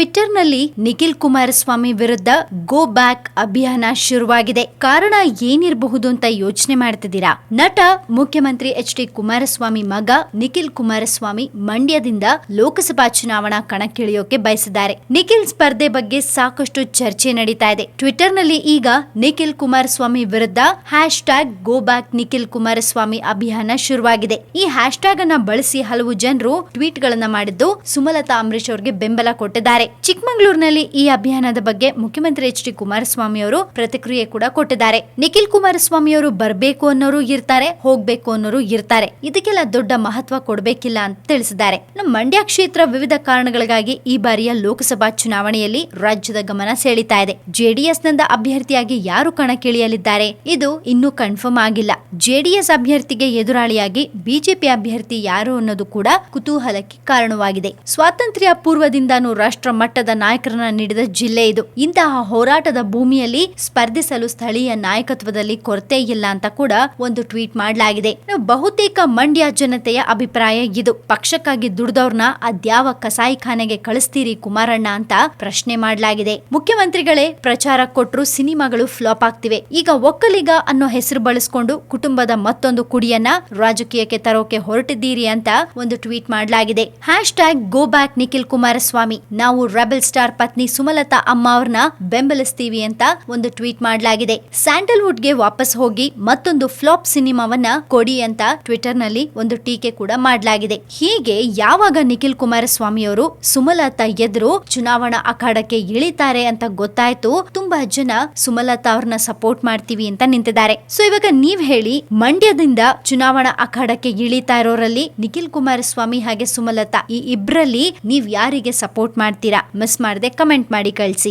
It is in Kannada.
ಟ್ವಿಟ್ಟರ್ನಲ್ಲಿ ನಿಖಿಲ್ ಕುಮಾರಸ್ವಾಮಿ ವಿರುದ್ಧ ಗೋ ಬ್ಯಾಕ್ ಅಭಿಯಾನ ಶುರುವಾಗಿದೆ. ಕಾರಣ ಏನಿರಬಹುದು ಅಂತ ಯೋಚನೆ ಮಾಡ್ತಿದ್ದೀರಾ? ನಟ, ಮುಖ್ಯಮಂತ್ರಿ ಎಚ್ ಡಿ ಕುಮಾರಸ್ವಾಮಿ ಮಗ ನಿಖಿಲ್ ಕುಮಾರಸ್ವಾಮಿ ಮಂಡ್ಯದಿಂದ ಲೋಕಸಭಾ ಚುನಾವಣಾ ಕಣಕ್ಕಿಳಿಯೋಕೆ ಬಯಸಿದ್ದಾರೆ. ನಿಖಿಲ್ ಸ್ಪರ್ಧೆ ಬಗ್ಗೆ ಸಾಕಷ್ಟು ಚರ್ಚೆ ನಡೀತಾ ಇದೆ. ಟ್ವಿಟ್ಟರ್ನಲ್ಲಿ ಈಗ ನಿಖಿಲ್ ಕುಮಾರಸ್ವಾಮಿ ವಿರುದ್ಧ hashtag go back Nikhil Kumaraswamy ಅಭಿಯಾನ ಶುರುವಾಗಿದೆ. ಈ ಹ್ಯಾಶ್ ಟ್ಯಾಗ್ ಅನ್ನ ಬಳಸಿ ಹಲವು ಜನರು ಟ್ವೀಟ್ ಗಳನ್ನ ಮಾಡಿದ್ದು ಸುಮಲತಾ ಅಂಬರೀಶ್ ಅವರಿಗೆ ಬೆಂಬಲ ಕೊಟ್ಟಿದ್ದಾರೆ. ಚಿಕ್ಕಮಗಳೂರಿನಲ್ಲಿ ಈ ಅಭಿಯಾನದ ಬಗ್ಗೆ ಮುಖ್ಯಮಂತ್ರಿ ಎಚ್ ಡಿ ಕುಮಾರಸ್ವಾಮಿ ಅವರು ಪ್ರತಿಕ್ರಿಯೆ ಕೂಡ ಕೊಟ್ಟಿದ್ದಾರೆ. ನಿಖಿಲ್ ಕುಮಾರಸ್ವಾಮಿ ಅವರು ಬರಬೇಕು ಅನ್ನೋರು ಇರ್ತಾರೆ, ಹೋಗ್ಬೇಕು ಅನ್ನೋರು ಇರ್ತಾರೆ. ಇದಕ್ಕೆಲ್ಲ ದೊಡ್ಡ ಮಹತ್ವ ಕೊಡಬೇಕಿಲ್ಲ ಅಂತ ತಿಳಿಸಿದ್ದಾರೆ. ನಮ್ಮ ಮಂಡ್ಯ ಕ್ಷೇತ್ರ ವಿವಿಧ ಕಾರಣಗಳಿಗಾಗಿ ಈ ಬಾರಿಯ ಲೋಕಸಭಾ ಚುನಾವಣೆಯಲ್ಲಿ ರಾಜ್ಯದ ಗಮನ ಸೆಳೀತಾ ಇದೆ. ಜೆಡಿಎಸ್ನಿಂದ ಅಭ್ಯರ್ಥಿಯಾಗಿ ಯಾರು ಕಣಕ್ಕಿಳಿಯಲಿದ್ದಾರೆ? ಇದು ಇನ್ನೂ ಕನ್ಫರ್ಮ್ ಆಗಿಲ್ಲ. ಜೆಡಿಎಸ್ ಅಭ್ಯರ್ಥಿಗೆ ಎದುರಾಳಿಯಾಗಿ ಬಿಜೆಪಿ ಅಭ್ಯರ್ಥಿ ಯಾರು ಅನ್ನೋದು ಕೂಡ ಕುತೂಹಲಕ್ಕೆ ಕಾರಣವಾಗಿದೆ. ಸ್ವಾತಂತ್ರ್ಯ ಪೂರ್ವದಿಂದಾನು ರಾಷ್ಟ್ರ ಮಟ್ಟದ ನಾಯಕರನ್ನ ನೀಡಿದ ಜಿಲ್ಲೆ ಇದು. ಇಂತಹ ಹೋರಾಟದ ಭೂಮಿಯಲ್ಲಿ ಸ್ಪರ್ಧಿಸಲು ಸ್ಥಳೀಯ ನಾಯಕತ್ವದಲ್ಲಿ ಕೊರತೆ ಇಲ್ಲ ಅಂತ ಕೂಡ ಒಂದು ಟ್ವೀಟ್ ಮಾಡಲಾಗಿದೆ. ಇನ್ನು ಬಹುತೇಕ ಮಂಡ್ಯ ಜನತೆಯ ಅಭಿಪ್ರಾಯ ಇದು. ಪಕ್ಷಕ್ಕಾಗಿ ದುಡ್ದವ್ರನ್ನ ಅದ್ಯಾವ ಕಸಾಯಿಖಾನೆಗೆ ಕಳಿಸ್ತೀರಿ ಕುಮಾರಣ್ಣ ಅಂತ ಪ್ರಶ್ನೆ ಮಾಡಲಾಗಿದೆ. ಮುಖ್ಯಮಂತ್ರಿಗಳೇ ಪ್ರಚಾರ ಕೊಟ್ಟರು ಸಿನಿಮಾಗಳು ಫ್ಲಾಪ್ ಆಗ್ತಿವೆ. ಈಗ ಒಕ್ಕಲಿಗ ಅನ್ನೋ ಹೆಸರು ಬಳಸ್ಕೊಂಡು ಕುಟುಂಬದ ಮತ್ತೊಂದು ಕುಡಿಯನ್ನ ರಾಜಕೀಯಕ್ಕೆ ತರೋಕೆ ಹೊರಟಿದ್ದೀರಿ ಅಂತ ಒಂದು ಟ್ವೀಟ್ ಮಾಡಲಾಗಿದೆ. Hashtag go back Nikhil Kumaraswamy. ನಾವು ರೆಬಲ್ ಸ್ಟಾರ್ ಪತ್ನಿ ಸುಮಲತಾ ಅಮ್ಮ ಅವ್ರನ್ನ ಬೆಂಬಲಿಸ್ತೀವಿ ಅಂತ ಒಂದು ಟ್ವೀಟ್ ಮಾಡಲಾಗಿದೆ. ಸ್ಯಾಂಡಲ್ವುಡ್ಗೆ ವಾಪಸ್ ಹೋಗಿ ಮತ್ತೊಂದು ಫ್ಲಾಪ್ ಸಿನಿಮಾವನ್ನ ಕೊಡಿ ಅಂತ ಟ್ವಿಟರ್ನಲ್ಲಿ ಒಂದು ಟೀಕೆ ಕೂಡ ಮಾಡಲಾಗಿದೆ. ಹೀಗೆ ಯಾವಾಗ ನಿಖಿಲ್ ಕುಮಾರಸ್ವಾಮಿ ಅವರು ಸುಮಲತಾ ಎದುರು ಚುನಾವಣಾ ಅಖಾಡಕ್ಕೆ ಇಳಿತಾರೆ ಅಂತ ಗೊತ್ತಾಯ್ತು, ತುಂಬಾ ಜನ ಸುಮಲತಾ ಅವ್ರನ್ನ ಸಪೋರ್ಟ್ ಮಾಡ್ತೀವಿ ಅಂತ ನಿಂತಿದ್ದಾರೆ. ಸೊ ಇವಾಗ ನೀವ್ ಹೇಳಿ, ಮಂಡ್ಯದಿಂದ ಚುನಾವಣಾ ಅಖಾಡಕ್ಕೆ ಇಳಿತಾ ಇರೋರಲ್ಲಿ ನಿಖಿಲ್ ಕುಮಾರಸ್ವಾಮಿ ಹಾಗೆ ಸುಮಲತಾ ಈ ಇಬ್ರಲ್ಲಿ ನೀವ್ ಯಾರಿಗೆ ಸಪೋರ್ಟ್ ಮಾಡ್ತೀರಾ? ಮಿಸ್ ಮಾಡದೆ ಕಮೆಂಟ್ ಮಾಡಿ ಕಳಿಸಿ.